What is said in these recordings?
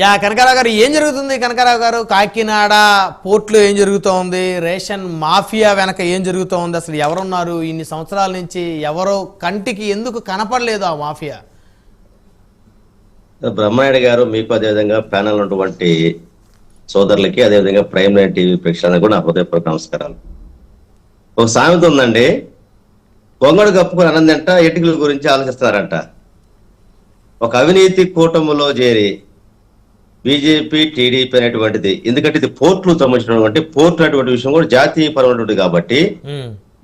Yeah Kanakarao గారు ఏం జరుగుతుంది? కనకారావు గారు కాకినాడ పోర్ట్లో ఏం జరుగుతోంది? రేషన్ మాఫియా వెనక ఏం జరుగుతోంది? అసలు ఎవరున్నారు? ఇన్ని సంవత్సరాల నుంచి ఎవరో కంటికి ఎందుకు కనపడలేదు ఆ మాఫియా? బ్రహ్మాయుడు గారు మీకు అదేవిధంగా ప్యానల్ ఉన్నటువంటి సోదరులకి అదేవిధంగా ప్రైమ్ లైన్ టీవీ ప్రేక్షకులకు కూడా నా హృదయపూర్వక నమస్కారాలు. ఒక సామెత ఉందండి. కొంగడు కప్పుకుని అనందంట ఎటుకల గురించి ఆలోచిస్తారంట ఒక అవినీతి కూటమిలో చేరి బీజేపీ టీడీపీ అనేటువంటిది. ఎందుకంటే ఇది పోర్టులు సంబంధించినటువంటి పోర్టు అనేటువంటి విషయం కూడా జాతీయ పరమైనటువంటి కాబట్టి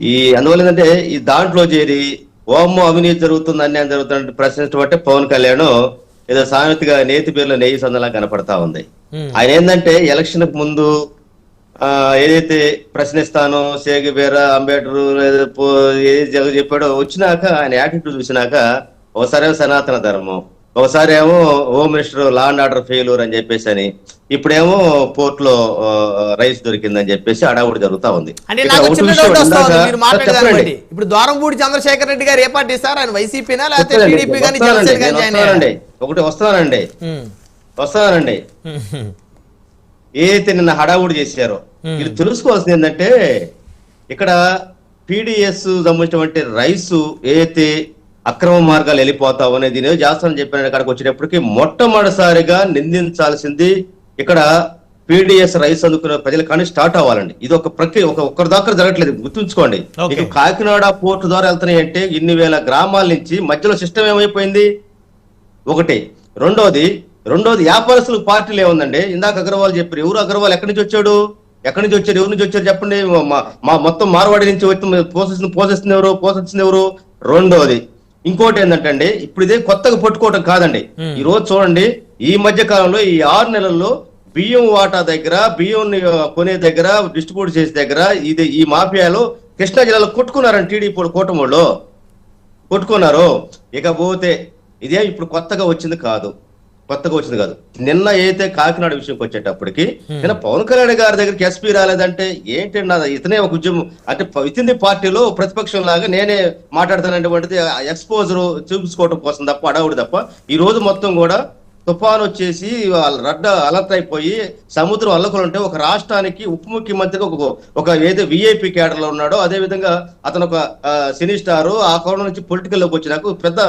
ఈ అందువల్ల ఏంటంటే ఈ దాంట్లో చేరి ఓమ్మో అవినీతి జరుగుతుంది అన్యాయం జరుగుతుంది ప్రశ్నించబట్టే పవన్ కళ్యాణ్ ఏదో సామెతగా నేతి పేర్లో నెయ్యి సందలా కనపడతా ఉంది. ఆయన ఏంటంటే ఎలక్షన్కు ముందు ఆ ఏదైతే ప్రశ్నిస్తానో సేగి బీర అంబేద్కర్ ఏదో పో- ఏది జగ- చెప్పాడో వచ్చినాక ఆయన యాటిట్యూడ్ చూసినాక ఒకసారి సనాతన ధర్మం. ఒకసారి ఏమో home minister law and order failure అని చెప్పేసి అని ఇప్పుడేమో పోర్ట్లో రైస్ దొరికిందని చెప్పేసి అడావుడి జరుగుతా ఉంది. ఇప్పుడు ద్వారంపూడి చంద్రశేఖర్ రెడ్డి గారు ఏ పార్టీ సార్? ఆయన వైసీపీనా లేకపోతే. టీడీపీ కానీ? ఒకటి వస్తానండి. వస్తానండి. ఏదైతే నిన్న హడావుడి చేశారో. ఇది తెలుసుకోవాల్సింది ఏంటంటే ఇక్కడ పీడిఎస్ సంబంధించినటువంటి రైసు ఏదైతే అక్రమ మార్గాలు వెళ్ళిపోతావు అనేది నేను చేస్తానని చెప్పిన. కాడికి వచ్చేటప్పటికి మొట్టమొదటిసారిగా నిందించాల్సింది ఇక్కడ పీడిఎస్ రైస్ అందుకున్న ప్రజలు కానీ స్టార్ట్ అవ్వాలండి. ఇది ఒక ప్రక్రియ ఒక ఒక్కరి దాకా జరగట్లేదు. గుర్తుంచుకోండి. ఇక కాకినాడ పోర్టు ద్వారా వెళ్తున్నాయి అంటే ఇన్ని వేల గ్రామాల నుంచి మధ్యలో సిస్టమ్ ఏమైపోయింది? ఒకటి. రెండోది రెండోది వ్యాపారస్తులు పార్టీలు ఏముందండి? ఇందాక అగర్వాల్ చెప్పారు. ఎవరు అగర్వాల్ ఎక్కడి నుంచి వచ్చాడు? ఎక్కడి నుంచి వచ్చారు? ఎవరి నుంచి వచ్చారు చెప్పండి? మా- మొత్తం మార్వాడి నుంచి వచ్చి పోషిస్తుంది పోషిస్తుంది ఎవరు? పోషిస్తుంది ఎవరు? రెండోది. ఇంకోటి ఏంటంటే ఇప్పుడు ఇదే కొత్తగా పట్టుకోవటం కాదండి. ఈ రోజు చూడండి ఈ మధ్య కాలంలో ఈ ఆరు నెలల్లో బియ్యం వాటా దగ్గర బియ్యం కొనే దగ్గర డిస్ట్రిబ్యూట్ చేసే దగ్గర ఇది ఈ మాఫియాలో కృష్ణా జిల్లాలో కొట్టుకున్నారండి టీడీపీ కూటమిలో కొట్టుకున్నారు. ఇకపోతే ఇదే ఇప్పుడు కొత్తగా వచ్చింది కాదు. కొత్తగా వచ్చింది కాదు. నిన్న అయితే కాకినాడ విషయంకి వచ్చేటప్పటికి నిన్న పవన్ కళ్యాణ్ గారి దగ్గరికి ఎస్పీ రాలేదంటే ఏంటి నా ఇతనే ఒక ఉద్యమం? అంటే ది పార్టీలో ప్రతిపక్షం లాగా నేనే మాట్లాడతానటువంటిది ఎక్స్పోజర్ చూపించుకోవడం కోసం తప్ప అడవుడు తప్ప ఈ రోజు మొత్తం కూడా తుఫాన్ వచ్చేసి రడ్డ అలర్ట్ అయిపోయి సముద్రం అల్లకులు ఉంటే ఒక రాష్ట్రానికి ఉప ముఖ్యమంత్రిగా ఒక ఒక ఏదో విఐపి క్యాడర్లో ఉన్నాడో అదే విధంగా అతను ఒక సినీ స్టార్ ఆ కోణం నుంచి పొలిటికల్లోకి వచ్చినాక పెద్ద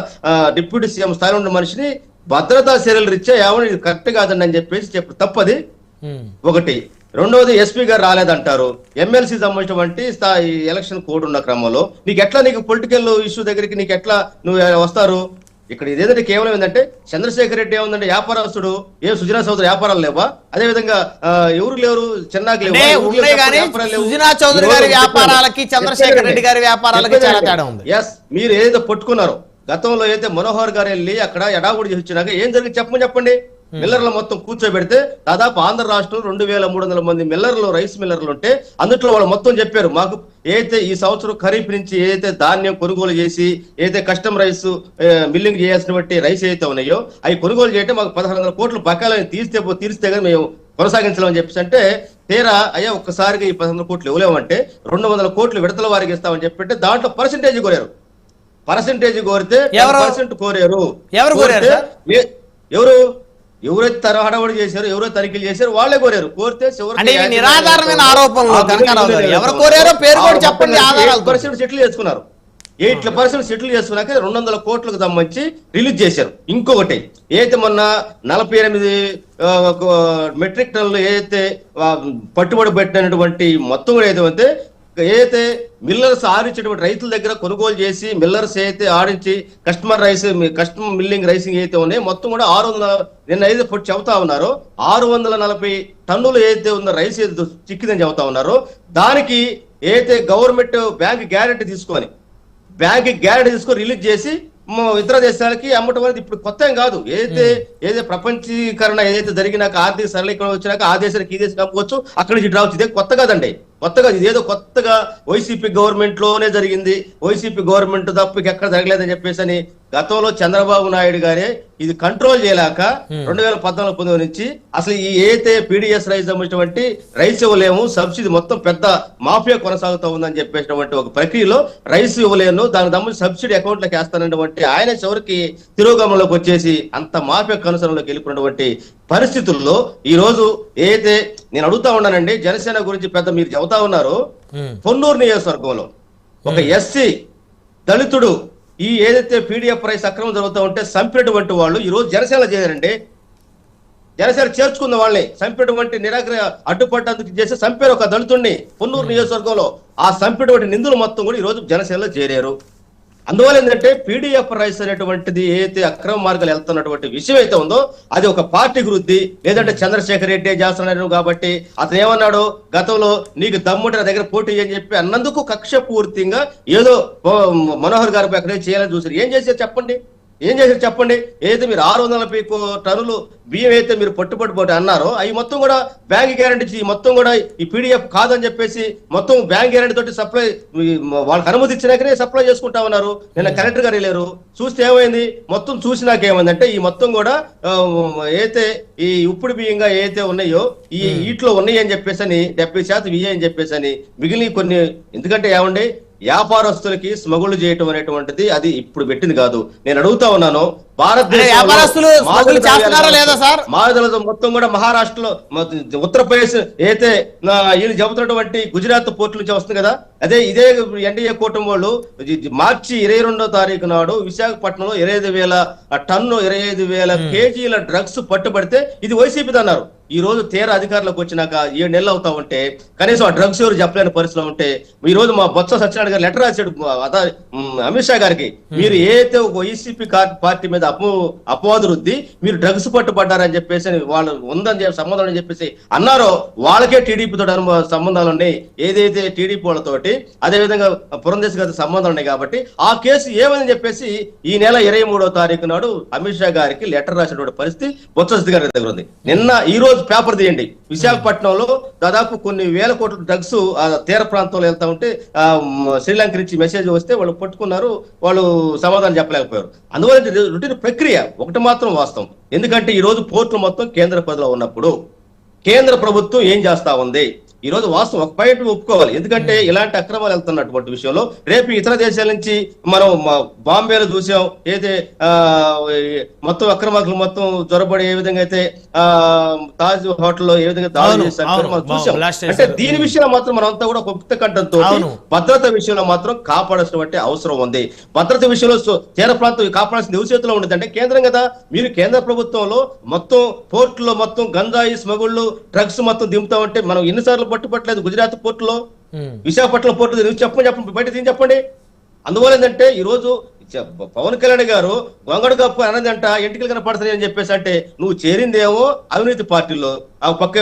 డిప్యూటీ సీఎం స్థాయి ఉన్న మనిషిని భద్రతా చర్యలు రీత్యా ఏమని ఇది కరెక్ట్ కాదండి అని చెప్పేసి చెప్పు. తప్పది. ఒకటి రెండవది ఎస్పీ గారు రాలేదంటారు. ఎమ్మెల్సీ సంబంధించినటువంటి స్థాయి ఎలక్షన్ కోడ్ ఉన్న క్రమంలో నీకు ఎట్లా నీకు పొలిటికల్ ఇష్యూ దగ్గరికి నీకు ఎట్లా నువ్వు వస్తారు? ఇక్కడ ఇదేంటంటే కేవలం ఏంటంటే చంద్రశేఖర్ రెడ్డి ఏముందంటే వ్యాపారస్తుడు ఏ సుజనా చౌదరి వ్యాపారాలు లేవా? అదే విధంగా ఎవరు లేరు? చెన్నాకి లేవా? సుజనా చౌదరి గారి వ్యాపారాలకి. చంద్రశేఖర్ రెడ్డి గారి వ్యాపారాలకి చాలా తేడా ఉంది. ఎస్ మీరు ఏదైతే పట్టుకున్నారో. గతంలో అయితే మనోహర్ గారు వెళ్ళి అక్కడ ఎడాగుడి చేసి వచ్చినాక ఏం జరిగింది? చెప్పమని చెప్పండి. మిల్లర్లు మొత్తం కూర్చోబెడితే దాదాపు ఆంధ్ర రాష్ట్రం రెండు వేల మూడు వందల మంది మిల్లర్లు రైస్ మిల్లర్లు ఉంటే అందుట్లో వాళ్ళు మొత్తం చెప్పారు. మాకు ఏదైతే ఈ సంవత్సరం ఖరీఫ్ నుంచి ఏదైతే ధాన్యం కొనుగోలు చేసి ఏదైతే కస్టమ్ రైస్ మిల్లింగ్ చేయాల్సినటువంటి రైస్ ఏదైతే ఉన్నాయో అవి కొనుగోలు చేయటం మాకు పదహారు వందల కోట్లు బకాయిలు తీస్తే తీరిస్తే కానీ మేము కొనసాగించలేమని చెప్పేసి అంటే తీరా అయ్యా ఒక్కసారిగా ఈ పదహారు కోట్లు ఇవ్వలేమంటే రెండు వందల కోట్లు విడతల వారికి ఇస్తామని చెప్పంటే దాంట్లో పర్సంటేజ్ కోరారు. పర్సంటేజ్ కోరితే ఎవరు? పర్సెంట్ కోరారు. ఎవరు కోరారు ఎవరు? ఎవరైతే తర హడావుడి చేశారు ఎవరైతే తనిఖీలు చేశారు వాళ్ళే కోరారు. కోరితే నిరాధారమైన ఆరోపణలు ఎవరు కోరారో పేరు కూడా చెప్పండి. 8% సెటిల్ చేసుకున్నారు ఎయిట్ పర్సెంట్ సెటిల్ చేసుకున్నాక రెండు వందల కోట్లకు సంబంధించి రిలీజ్ చేశారు. ఇంకొకటి ఏదైతే మొన్న నలభై ఎనిమిది మెట్రిక్ టన్నులు ఏదైతే పట్టుబడి పెట్టినటువంటి మొత్తం ఏదైతే ఏదైతే మిల్లర్స్ ఆడించేటువంటి రైతుల దగ్గర కొనుగోలు చేసి మిల్లర్స్ అయితే ఆడించి customer rice customer milling rising అయితే ఉన్నాయో మొత్తం కూడా ఆరు వందల నిన్న ఐదు పొట్టి చెబుతా ఉన్నారో ఆరు వందల నలభై టన్నులు ఏదైతే ఉన్న రైస్ ఏదైతే చిక్కిందని చెబుతా ఉన్నారో దానికి ఏదైతే గవర్నమెంట్ బ్యాంక్ గ్యారెంటీ తీసుకొని బ్యాంక్ గ్యారెంటీ తీసుకొని రిలీజ్ చేసి ఇతర దేశాలకి అమ్మటం అనేది ఇప్పుడు కొత్త ఏం కాదు. ఏదైతే ఏదైతే ప్రపంచీకరణ ఏదైతే జరిగినాక ఆర్థిక సరళీకరణ వచ్చినాక ఆ దేశానికి ఈ దేశం అమ్ముకోవచ్చు అక్కడి నుంచి డ్రా ఇదే కొత్త కాదండి. కొత్తగా ఇదేదో కొత్తగా వైసీపీ గవర్నమెంట్లోనే జరిగింది. వైసీపీ గవర్నమెంట్ తప్పకి ఎక్కడ జరగలేదని చెప్పేసి అని గతంలో చంద్రబాబు నాయుడు గారే ఇది కంట్రోల్ చేయలేక రెండు వేల పద్నాలుగు పంతొమ్మిది నుంచి అసలు ఈ ఏదైతే పీడిఎస్ రైస్ సంబంధించినటువంటి రైస్ ఇవ్వలేము సబ్సిడీ మొత్తం పెద్ద మాఫియా కొనసాగుతూ ఉందని చెప్పేసినటువంటి ఒక ప్రక్రియలో రైస్ ఇవ్వలేను దానికి సంబంధించి సబ్సిడీ అకౌంట్లోకి వేస్తానటువంటి ఆయన చివరికి తిరోగమనంలోకి వచ్చేసి అంత మాఫియా కనుసరణలోకి వెళ్ళిపోయినటువంటి పరిస్థితుల్లో ఈ రోజు ఏదైతే నేను అడుగుతా ఉన్నానండి జనసేన గురించి పెద్ద మీరు చెబుతా ఉన్నారు. ఉమ్. పొన్నూరు నియోజకవర్గంలో ఒక ఎస్సీ దళితుడు ఈ ఏదైతే పీడిఎఫ్ రైస్ అక్రమం జరుగుతూ ఉంటే చంపినటువంటి వాళ్ళు ఈరోజు జనసేన చేయారండి జనసేన చేర్చుకున్న వాళ్ళని చంపినటువంటి నిరాగ్ర అడ్డుపడ్డందుకు చేసి చంపారు ఒక దళితుడిని పొన్నూరు నియోజకవర్గంలో ఆ చంపినటువంటి నిందులు మొత్తం కూడా ఈ రోజు జనసేనలో చేరారు. అందువల్ల ఏంటంటే పీడిఎఫ్ రైస్ అనేటువంటిది ఏదైతే అక్రమ మార్గాలు వెళ్తున్నటువంటి విషయం అయితే ఉందో అది ఒక పార్టీ వృద్ధి లేదంటే చంద్రశేఖర్ రెడ్డి చేస్తున్నాడు కాబట్టి అతను ఏమన్నాడు? గతంలో నీకు దమ్ముడి నా దగ్గర పోటీ అని చెప్పి అన్నందుకు కక్ష పూర్తిగా ఏదో మనోహర్ గారి అక్కడే చేయాలని చూసారు ఏం చేశారు చెప్పండి? ఏం చేశారు చెప్పండి? ఏదైతే మీరు ఆరు వందల నలభై టన్నులు బియ్యం అయితే మీరు పట్టుబడి పోటీ అన్నారో అవి మొత్తం కూడా బ్యాంక్ గ్యారంటీ ఇచ్చి మొత్తం కూడా ఈ పీడిఎఫ్ కాదని చెప్పేసి మొత్తం బ్యాంక్ గ్యారంటీ తోటి సప్లై వాళ్ళకి అనుమతి ఇచ్చినాకనే సప్లై చేసుకుంటా ఉన్నారు. నిన్న కలెక్టర్ గారు వెళ్ళారు. చూస్తే ఏమైంది? మొత్తం చూసినాక ఏమైందంటే ఈ మొత్తం కూడా ఆ, ఏదైతే ఈ ఉప్పుడు బియ్యంగా ఏదైతే ఉన్నాయో ఈ వీటిలో ఉన్నాయి అని చెప్పేసి అని డెబ్బై శాతం ఇయ్య అని చెప్పేసి అని మిగిలిన కొన్ని ఎందుకంటే ఏమండి వ్యాపారస్తులకి స్మగుళ్ళు చేయటం అనేటువంటిది అది ఇప్పుడు పెట్టింది కాదు. నేను అడుగుతా ఉన్నాను వ్యాపారస్తులు చేస్తున్నారా లేదా సార్? మొత్తం కూడా మహారాష్ట్రలో ఉత్తరప్రదేశ్ అయితే వీళ్ళు చెబుతున్నటువంటి గుజరాత్ పోర్టు నుంచి వస్తుంది కదా? అదే ఇదే ఎన్డీఏ కూటమి వాళ్ళు మార్చి ఇరవై రెండో తారీఖు నాడు విశాఖపట్నంలో ఇరవై ఐదు వేల టన్ను ఇరవై ఐదు వేల కేజీల డ్రగ్స్ పట్టుబడితే ఇది వైసీపీ అన్నారు. ఈ రోజు తీర అధికారులకు వచ్చినాక ఏడు నెలలు అవుతా ఉంటే కనీసం ఆ డ్రగ్స్ ఎవరు చెప్పలేని పరిస్థితిలో ఉంటే ఈ రోజు మా బొత్స సత్యనారాయణ గారు లెటర్ రాశాడు అమిత్ షా గారికి. మీరు ఏదైతే ఒక వైసీపీ పార్టీ మీద అపో అపవాదు రుద్ది మీరు డ్రగ్స్ పట్టుబడ్డారని చెప్పేసి అని వాళ్ళు ఉందని చెప్పి సంబంధం అని చెప్పేసి అన్నారో వాళ్ళకే టీడీపీ తోటి సంబంధాలు ఉన్నాయి. ఏదైతే టీడీపీ వాళ్ళతోటి అదే విధంగా పురంధేశ్ గారి సంబంధాలు ఉన్నాయి కాబట్టి ఆ కేసు ఏమని చెప్పేసి ఈ నెల ఇరవై మూడో తారీఖు నాడు అమిత్ షా గారికి లెటర్ రాసినటువంటి పరిస్థితి బొత్స గారి దగ్గర ఉంది. నిన్న ఈ రోజు పేపర్ తీయండి. విశాఖపట్నంలో దాదాపు కొన్ని వేల కోట్ల డ్రగ్స్ ఆ తీర ప్రాంతంలో వెళ్తా ఉంటే ఆ, శ్రీలంక నుంచి మెసేజ్ వస్తే వాళ్ళు పట్టుకున్నారు వాళ్ళు సమాధానం చెప్పలేకపోయారు. అందువల్ల ఇది రొటీన్ ప్రక్రియ ఒకటి మాత్రం వాస్తవం. ఎందుకంటే ఈ రోజు పోర్టులు మొత్తం కేంద్ర పదిలో ఉన్నప్పుడు కేంద్ర ప్రభుత్వం ఏం చేస్తా ఉంది? ఈ రోజు వాస్తవం ఒక పాయింట్ ఒప్పుకోవాలి. ఎందుకంటే ఇలాంటి అక్రమాలు వెళ్తున్నటువంటి విషయంలో రేపు ఇతర దేశాల నుంచి మనం బాంబేలో చూసాం. ఏదైతే మొత్తం అక్రమాకులు మొత్తం జ్వరబడి ఏ విధంగా అయితే ఆ తాజ్ హోటల్లో ఏ విధంగా చేశారో. మనం చూసాం. అంటే. దీని విషయంలో మాత్రం మనం అంతా కూడా గుప్త కంఠంతో. భద్రత విషయంలో మాత్రం కాపాడాల్సినటువంటి అవసరం ఉంది. భద్రత విషయంలో తీర ప్రాంతం కాపాడాల్సిన ఎవరి చేతిలో ఉండదు అంటే కేంద్రం కదా. మీరు కేంద్ర ప్రభుత్వంలో మొత్తం పోర్టులో మొత్తం గంజాయి స్మగుళ్ళు డ్రగ్స్ మొత్తం దింపుతా ఉంటే మనం ఎన్నిసార్లు పట్టుపట్టలేదు గుజరాత్ పోర్టులో. విశాఖపట్నం పోర్టు నువ్వు చెప్పండి చెప్పండి బయట తీసి చెప్పండి. అందువల్ల ఏంటంటే ఈ రోజు పవన్ కళ్యాణ్ గారు గొంగడు కప్పు అన్నదంట ఎంటికలు కనపడుతున్నాయి అని చెప్పేసి అంటే నువ్వు చేరిందేమో అవినీతి పార్టీలో. ఆ పక్క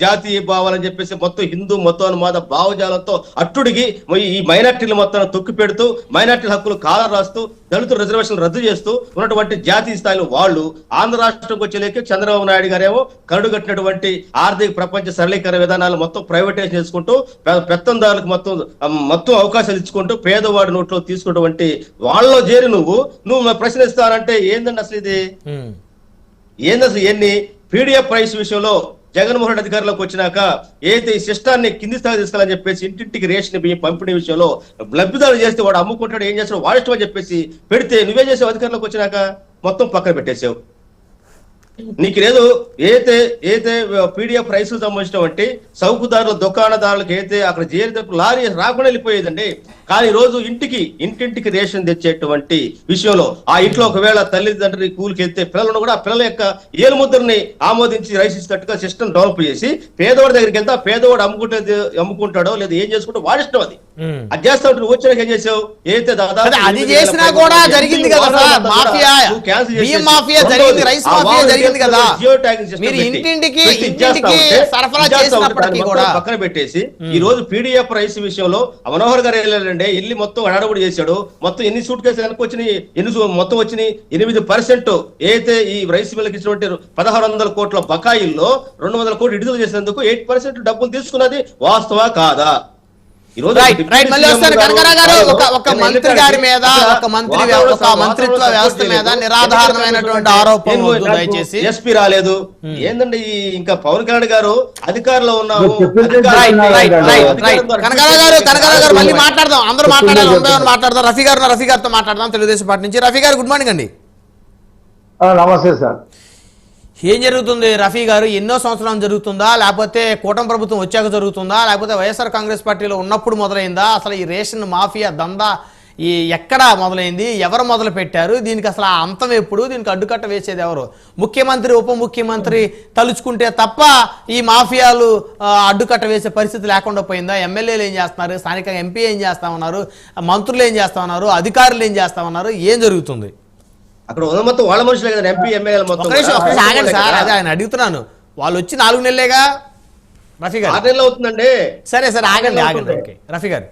జాతీయ భావాలని చెప్పేసి మొత్తం హిందూ మతోన్మాద భావజాలంతో అట్టుడికి ఈ మైనార్టీలు మొత్తం తొక్కి పెడుతూ మైనార్టీల హక్కులు కాలం రాస్తూ దళితుల రిజర్వేషన్ రద్దు చేస్తూ ఉన్నటువంటి జాతీయ స్థాయిలో వాళ్ళు ఆంధ్ర రాష్ట్రంకి వచ్చేలేక చంద్రబాబు నాయుడు గారేమో కరుడు కట్టినటువంటి ఆర్థిక ప్రపంచ సరళీకరణ విధానాలు మొత్తం ప్రైవేటైజ్ చేసుకుంటూ పెత్తందారులకు మొత్తం మొత్తం అవకాశాలు ఇచ్చుకుంటూ పేదవాడి నోట్లో తీసుకున్నటువంటి వాళ్ళలో చేరి నువ్వు నువ్వు ప్రశ్నిస్తానంటే ఏందండి అసలు ఇది. ఏంది అసలు ఎన్ని పీడిఎఫ్ ప్రైస్ విషయంలో జగన్మోహన్ రెడ్డి అధికారంలోకి వచ్చినాక ఏదైతే ఈ సిస్టాన్ని కింది స్థాయి తీసుకెళ్ళని చెప్పేసి ఇంటింటికి రేషన్ బియ్యం పంపిణీ విషయంలో లబ్ధిదారులు చేస్తే వాడు అమ్ముకుంటాడు ఏం చేస్తాడు వాడిష్టం అని చెప్పేసి పెడితే నువ్వే చేసావు అధికారంలోకి వచ్చినాక మొత్తం పక్కన పెట్టేసావు నీకు లేదు ఏదైతే ఏదైతే పీడిఎఫ్ రైస్ సంబంధించినటువంటి సౌకుదారులు దుకాణదారులకు అయితే అక్కడ చేరేటప్పుడు లారీ రాకుండా వెళ్ళిపోయేదండి. కానీ ఈ రోజు ఇంటికి ఇంటింటికి రేషన్ తెచ్చేటువంటి విషయంలో ఆ ఇంట్లో ఒకవేళ తల్లిదండ్రులు కూలికి వెళ్తే పిల్లలను కూడా పిల్లల యొక్క ఏలు ముద్రని ఆమోదించి రైస్ ఇచ్చినట్టుగా సిస్టమ్ డెవలప్ చేసి పేదవాడి దగ్గరికి వెళ్తే ఆ పేదవాడు అమ్ముకుంటే అమ్ముకుంటాడో లేదా ఏం చేసుకుంటో వాడిష్టం అది. అది చేస్తా ఉంటే నువ్వు వచ్చినాక ఏం చేసావు? ఏదైతే దాదాపు అదే అది ఎనిమిది వేల చేసినా కూడా జరిగింది కదా సార్ మాఫియా బియ్యం మాఫియా జరిగింది రైస్ మాఫియా జరిగింది కదా. జియో ట్యాగింగ్ సిస్టమ్ మీరు ఇంటింటికి ఇంటింటికి సరఫరా చేసినప్పటికీ కూడా. పక్కన పెట్టేసి ఈ రోజు పీడిఎఫ్ రైస్ విషయంలో మనోహర్ గారు వెళ్ళాడండి వెళ్ళి మొత్తం అడాడబడి చేశాడు మొత్తం ఎన్ని సూట్ కేసులు వెనక్కి వచ్చినాయి ఎన్ని మొత్తం వచ్చినాయి ఎనిమిది పర్సెంట్ ఏదైతే ఈ రైస్ మిల్కి ఇచ్చినటువంటి పదహారు వందల కోట్ల బకాయిల్లో రెండు వందల కోట్లు విడుదల చేసినందుకు ఎయిట్ పర్సెంట్ డబ్బులు తీసుకున్నది వాస్తవా కాదా? ఒక మంత్రి గారి మీద ఒక మంత్రి ఒక మంత్రిత్వ వ్యవస్థ మీద చేయలేదు. నిరాధారణమైనటువంటి ఎందుకంటే ఆరోపణ నేను వద్దు నాకు దయచేసి. ఎస్పీ రాలేదు. ఏందండి ఈ ఇంకా పవన్ కళ్యాణ్ గారు అధికారంలో ఉన్నాము? కనకరా గారు. కనకరా గారు మళ్ళీ మాట్లాడదాం. అందరూ మాట్లాడాలి మాట్లాడదాం. రఫీ గారు రఫీ గారితో మాట్లాడదాం. తెలుగుదేశం పార్టీ నుంచి. రఫీ గారు గుడ్ మార్నింగ్ అండి. ఆ, నమస్తే సార్. ఏం జరుగుతుంది? రఫీ గారు ఎన్నో సంవత్సరాలు జరుగుతుందా? లేకపోతే కూటమి ప్రభుత్వం వచ్చాక జరుగుతుందా? లేకపోతే వైఎస్ఆర్ కాంగ్రెస్ పార్టీలో ఉన్నప్పుడు మొదలైందా? అసలు ఈ రేషన్ మాఫియా దందా ఈ ఎక్కడ మొదలైంది? ఎవరు మొదలు పెట్టారు? దీనికి అసలు ఆ అంతం ఎప్పుడు? దీనికి అడ్డుకట్ట వేసేది ఎవరు? ముఖ్యమంత్రి ఉప ముఖ్యమంత్రి తలుచుకుంటే తప్ప ఈ మాఫియాలు అడ్డుకట్ట వేసే పరిస్థితి లేకుండా పోయిందా? ఎమ్మెల్యేలు ఏం చేస్తున్నారు? స్థానిక ఎంపీ ఏం చేస్తా ఉన్నారు? మంత్రులు ఏం చేస్తా ఉన్నారు? అధికారులు ఏం చేస్తా ఉన్నారు? ఏం జరుగుతుంది? అక్కడ ఉన్న మొత్తం వాళ్ళ మనుషులే కదా ఎంపీ ఎమ్మెల్యేలు మొత్తం. ఆగండి సార్. అదే ఆయన అడుగుతున్నాను. వాళ్ళు వచ్చి నాలుగు నెలలేగా? రఫీ గారు. ఆరు నెలలు అవుతుందండి. సరే సరే ఆగండి ఆగండి. రఫీ గారు.